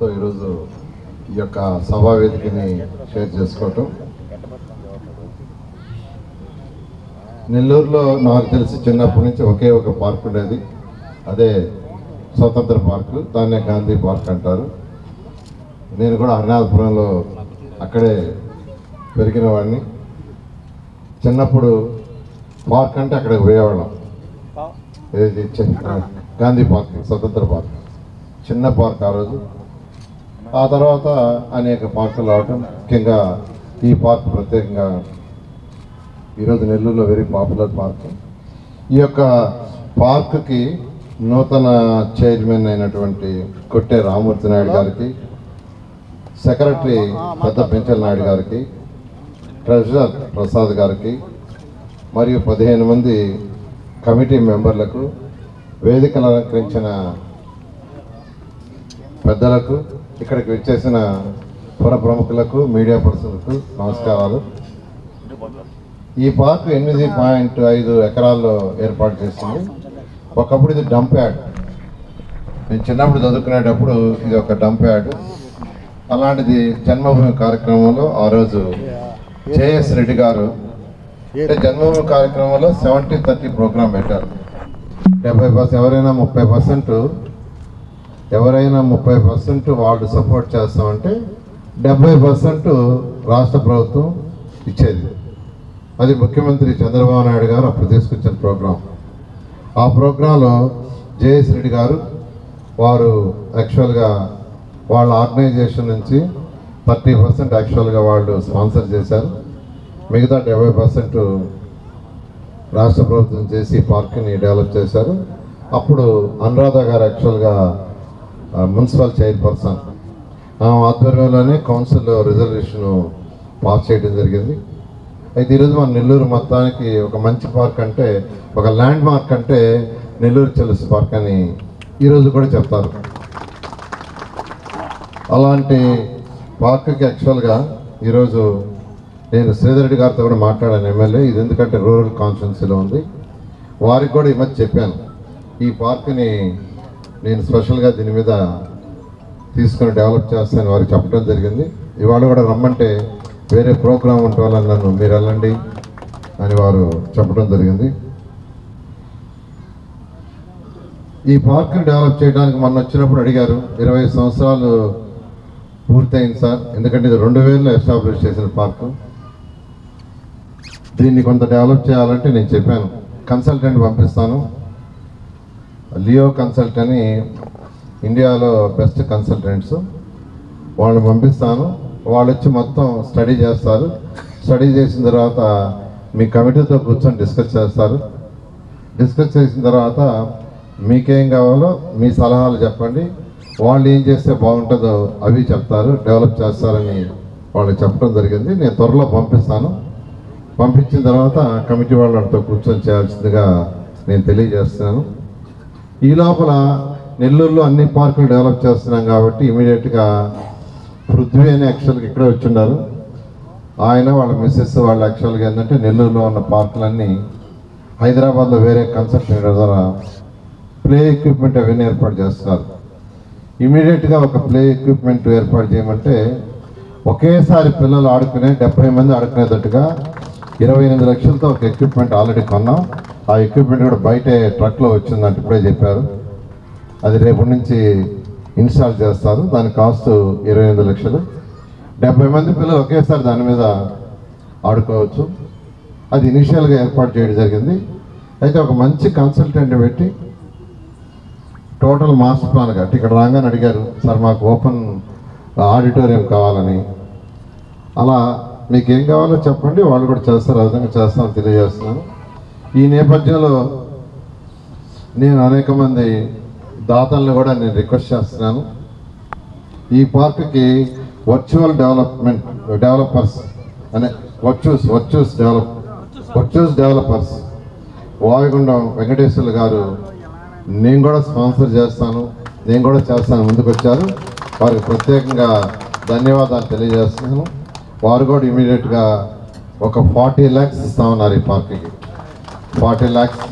మీతో ఈరోజు ఈ యొక్క సభావేదికని షేర్ చేసుకోవటం. నెల్లూరులో నాకు తెలిసి చిన్నప్పటి నుంచి ఒకే ఒక పార్క్ ఉండేది. అదే స్వతంత్ర పార్కు దాన్నే గాంధీ పార్క్ అంటారు. నేను కూడా హరినాథపురంలో అక్కడే పెరిగిన వాడిని. చిన్నప్పుడు పార్క్ అంటే అక్కడికి పోయేవాళ్ళం. ఏది? గాంధీ పార్క్ స్వతంత్ర పార్క్. చిన్న పార్క్ ఆ రోజు. ఆ తర్వాత అనేక పార్కులు రావటం ముఖ్యంగా ఈ పార్క్ ప్రత్యేకంగా ఈరోజు నెల్లూరులో వెరీ పాపులర్ పార్క్. ఈ యొక్క పార్క్కి నూతన చైర్మన్ అయినటువంటి కొట్టే రామూర్తి నాయుడు గారికి సెక్రటరీ పెద్ద పెంచల్ నాయుడు గారికి ట్రెజరర్ ప్రసాద్ గారికి మరియు పదిహేను మంది కమిటీ మెంబర్లకు వేదికలు అలంకరించిన పెద్దలకు ఇక్కడికి వచ్చేసిన పుర ప్రముఖులకు మీడియా పర్సన్లకు నమస్కారాలు. ఈ పార్క్ ఎనిమిది పాయింట్ ఐదు ఎకరాల్లో ఏర్పాటు చేసింది. ఒకప్పుడు ఇది డంప్ యార్డ్. నేను చిన్నప్పుడు చదువుకునేటప్పుడు ఇది ఒక డంప్ యార్డ్. అలాంటిది జన్మభూమి కార్యక్రమంలో ఆ రోజు జేఎస్ రెడ్డి గారు అంటే జన్మభూమి కార్యక్రమంలో సెవెంటీ థర్టీ ప్రోగ్రామ్ పెట్టారు. డెబ్బై పర్సెంట్ ఎవరైనా ముప్పై పర్సెంట్ ఎవరైనా ముప్పై పర్సెంట్ వాళ్ళు సపోర్ట్ చేస్తామంటే డెబ్బై పర్సెంట్ రాష్ట్ర ప్రభుత్వం ఇచ్చేది. అది ముఖ్యమంత్రి చంద్రబాబు నాయుడు గారు అప్పుడు తీసుకొచ్చిన ప్రోగ్రాం. ఆ ప్రోగ్రాంలో జేఎస్ రెడ్డి గారు వారు యాక్చువల్గా వాళ్ళ ఆర్గనైజేషన్ నుంచి థర్టీ పర్సెంట్ యాక్చువల్గా వాళ్ళు స్పాన్సర్ చేశారు. మిగతా డెబ్బై పర్సెంట్ రాష్ట్ర ప్రభుత్వం చేసి పార్క్ని డెవలప్ చేశారు. అప్పుడు అనురాధ గారు యాక్చువల్గా మున్సిపల్ చైర్పర్సన్ ఆధ్వర్యంలోనే కౌన్సిల్ రిజర్వేషన్ పాస్ చేయడం జరిగింది. అయితే ఈరోజు మన నెల్లూరు మొత్తానికి ఒక మంచి పార్క్ అంటే ఒక ల్యాండ్ మార్క్ అంటే నెల్లూరు చెల్లెస్ పార్క్ అని ఈరోజు కూడా చెప్తారు. అలాంటి పార్క్కి యాక్చువల్గా ఈరోజు నేను శ్రీధర్ రెడ్డి గారితో కూడా మాట్లాడాను ఎమ్మెల్యే. ఇది ఎందుకంటే రూరల్ కాన్స్టిట్యున్సీలో ఉంది. వారికి కూడా ఈ మధ్య చెప్పాను. ఈ పార్క్ని నేను స్పెషల్గా దీని మీద తీసుకొని డెవలప్ చేస్తానని వారికి చెప్పడం జరిగింది. ఇవాళ కూడా రమ్మంటే వేరే ప్రోగ్రాం ఉంటే వాళ్ళని నన్ను మీరు వెళ్ళండి అని వారు చెప్పడం జరిగింది. ఈ పార్క్ని డెవలప్ చేయడానికి మొన్న వచ్చినప్పుడు అడిగారు ఇరవై సంవత్సరాలు పూర్తయింది సార్ ఎందుకంటే ఇది రెండు వేలలో ఎస్టాబ్లిష్ చేసిన పార్కు. దీన్ని కొంత డెవలప్ చేయాలంటే నేను చెప్పాను కన్సల్టెంట్ పంపిస్తాను. లియో కన్సల్ట్ అని ఇండియాలో బెస్ట్ కన్సల్టెంట్స్. వాళ్ళని పంపిస్తాను. వాళ్ళు వచ్చి మొత్తం స్టడీ చేస్తారు. స్టడీ చేసిన తర్వాత మీ కమిటీతో కూర్చొని డిస్కస్ చేస్తారు. డిస్కస్ చేసిన తర్వాత మీకేం కావాలో మీ సలహాలు చెప్పండి. వాళ్ళు ఏం చేస్తే బాగుంటుందో అవి చెప్తారు డెవలప్ చేస్తారని వాళ్ళు చెప్పడం జరిగింది. నేను త్వరలో పంపిస్తాను. పంపించిన తర్వాత కమిటీ వాళ్ళతో కూర్చొని చేయాల్సిందిగా నేను తెలియజేస్తున్నాను. ఈ లోపల నెల్లూరులో అన్ని పార్కులు డెవలప్ చేస్తున్నాం కాబట్టి ఇమీడియట్గా పృథ్వీ అని యాక్చువల్గా ఇక్కడే వచ్చిండారు. ఆయన వాళ్ళ మిస్సెస్ వాళ్ళు యాక్చువల్గా ఏంటంటే నెల్లూరులో ఉన్న పార్కులన్నీ హైదరాబాద్లో వేరే కన్సల్టెంట్ ద్వారా ప్లే ఎక్విప్మెంట్ అవన్నీ ఏర్పాటు చేస్తున్నారు. ఇమీడియట్గా ఒక ప్లే ఎక్విప్మెంట్ ఏర్పాటు చేయమంటే ఒకేసారి పిల్లలు ఆడుకునే డెబ్బై మంది ఆడుకునేటట్టుగా ఇరవై ఎనిమిది లక్షలతో ఒక ఎక్విప్మెంట్ ఆల్రెడీ కొన్నాం. ఆ ఎక్విప్మెంట్ కూడా బయటే ట్రక్లో వచ్చిందంటే ఇప్పుడే చెప్పారు. అది రేపటి నుంచి ఇన్స్టాల్ చేస్తారు. దాని కాస్ట్ ఇరవై ఎనిమిది లక్షలు. డెబ్బై మంది పిల్లలు ఒకేసారి దాని మీద ఆడుకోవచ్చు. అది ఇనిషియల్గా ఏర్పాటు చేయడం జరిగింది. అయితే ఒక మంచి కన్సల్టెంట్ పెట్టి టోటల్ మాస్టర్ ప్లాన్ ఇక్కడ రాగానే అడిగారు సార్ మాకు ఓపెన్ ఆడిటోరియం కావాలని. అలా మీకు ఏం కావాలో చెప్పండి వాళ్ళు కూడా చేస్తారు ఆ విధంగా చేస్తామని తెలియజేస్తున్నాను. ఈ నేపథ్యంలో నేను అనేక మంది దాతలను కూడా నేను రిక్వెస్ట్ చేస్తున్నాను. ఈ పార్క్కి వర్చువల్ డెవలప్మెంట్ డెవలపర్స్ అనే virtues virtues develop virtues developers Vayugundam Venkateswarlu garu నేను కూడా స్పాన్సర్ చేస్తాను నేను కూడా చేస్తాను ముందుకు వచ్చారు వారికి ప్రత్యేకంగా ధన్యవాదాలు తెలియజేస్తున్నాను. వారు కూడా ఇమీడియట్గా ఒక ఫార్టీ ల్యాక్స్ ఇస్తా ఉన్నారు ఈ పార్క్కి. ఫార్టీ ల్యాక్స్.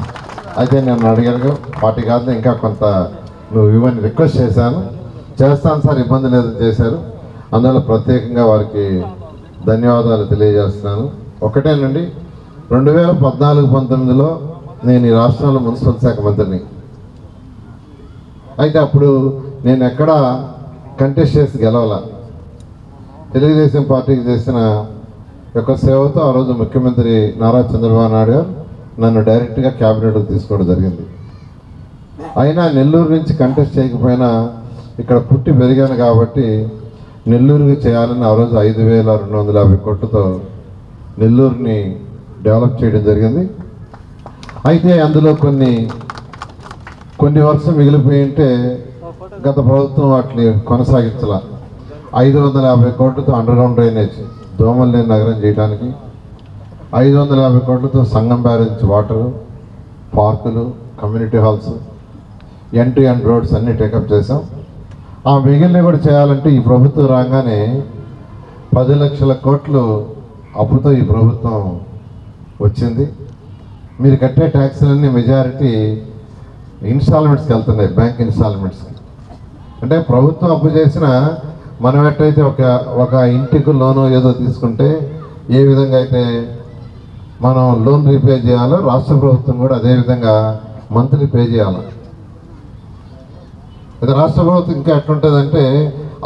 అయితే నేను అడిగాను ఫార్టీ కాదు ఇంకా కొంత నువ్వు ఇవ్వని రిక్వెస్ట్ చేశాను. చేస్తాను సార్ ఇబ్బంది లేదు చేశారు. అందువల్ల ప్రత్యేకంగా వారికి ధన్యవాదాలు తెలియజేస్తున్నాను. ఒకటేనండి రెండు వేల పద్నాలుగు పంతొమ్మిదిలో నేను ఈ రాష్ట్రంలో మున్సిపల్ శాఖ మంత్రిని. అయితే అప్పుడు నేను ఎక్కడ కంటెస్ట్ చేసి గెలవాల. తెలుగుదేశం పార్టీకి చేసిన యొక్క సేవతో ఆ రోజు ముఖ్యమంత్రి నారా చంద్రబాబు నాయుడు గారు నన్ను డైరెక్ట్గా క్యాబినెట్కి తీసుకోవడం జరిగింది. అయినా నెల్లూరు నుంచి కంటెస్ట్ చేయకపోయినా ఇక్కడ పుట్టి పెరిగాను కాబట్టి నెల్లూరుకి చేయాలని ఆ రోజు ఐదు వేల రెండు వందల యాభై కోట్లతో నెల్లూరుని డెవలప్ చేయడం జరిగింది. అయితే అందులో కొన్ని కొన్ని వర్షం మిగిలిపోయి ఉంటే గత ప్రభుత్వం వాటిని కొనసాగించాల. ఐదు వందల యాభై కోట్లతో అండర్గ్రౌండ్ డ్రైనేజ్ దోమల్లేని నగరం చేయడానికి ఐదు వందల యాభై కోట్లతో సంగం బ్యారేజ్ వాటరు పార్కులు community halls N to N roads అన్నీ టేకప్ చేసాం ఆ మిగిలినవి కూడా చేయాలంటే ఈ ప్రభుత్వం రాగానే పది లక్షల కోట్లు అప్పుతో ఈ ప్రభుత్వం వచ్చింది. మీరు కట్టే ట్యాక్సులన్నీ మెజారిటీ ఇన్స్టాల్మెంట్స్కి వెళ్తున్నాయి బ్యాంక్ ఇన్స్టాల్మెంట్స్కి. అంటే ప్రభుత్వం అప్పు చేసిన మనం ఎట్టయితే ఒక ఒక ఇంటికి లోను ఏదో తీసుకుంటే ఏ విధంగా అయితే మనం లోన్ రీపే చేయాలో? రాష్ట్ర ప్రభుత్వం కూడా అదేవిధంగా మంత్లీ పే చేయాలి? ఇక రాష్ట్ర ప్రభుత్వం ఇంకా ఎట్లుంటుందంటే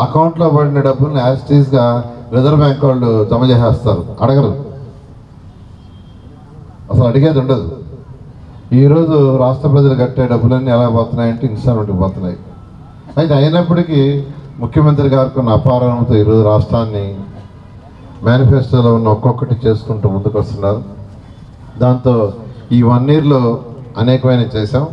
అకౌంట్లో పడిన డబ్బుల్ని యాజ్టీజ్గా రిజర్వ్ బ్యాంక్ వాళ్ళు జమ చేసేస్తారు. అడగరు. అసలు అడిగేది ఉండదు. ఈరోజు రాష్ట్ర ప్రజలు కట్టే డబ్బులన్నీ ఎలా పోతున్నాయంటే ఇన్స్టాల్మెంట్కి పోతున్నాయి. అయితే అయినప్పటికీ ముఖ్యమంత్రి గారికి ఉన్న అపారంతో ఈరోజు రాష్ట్రాన్ని మేనిఫెస్టోలో ఉన్న ఒక్కొక్కటి చేసుకుంటూ ముందుకు వస్తున్నారు దాంతో ఈ వన్ ఇయర్లో అనేకమైన చేశాం.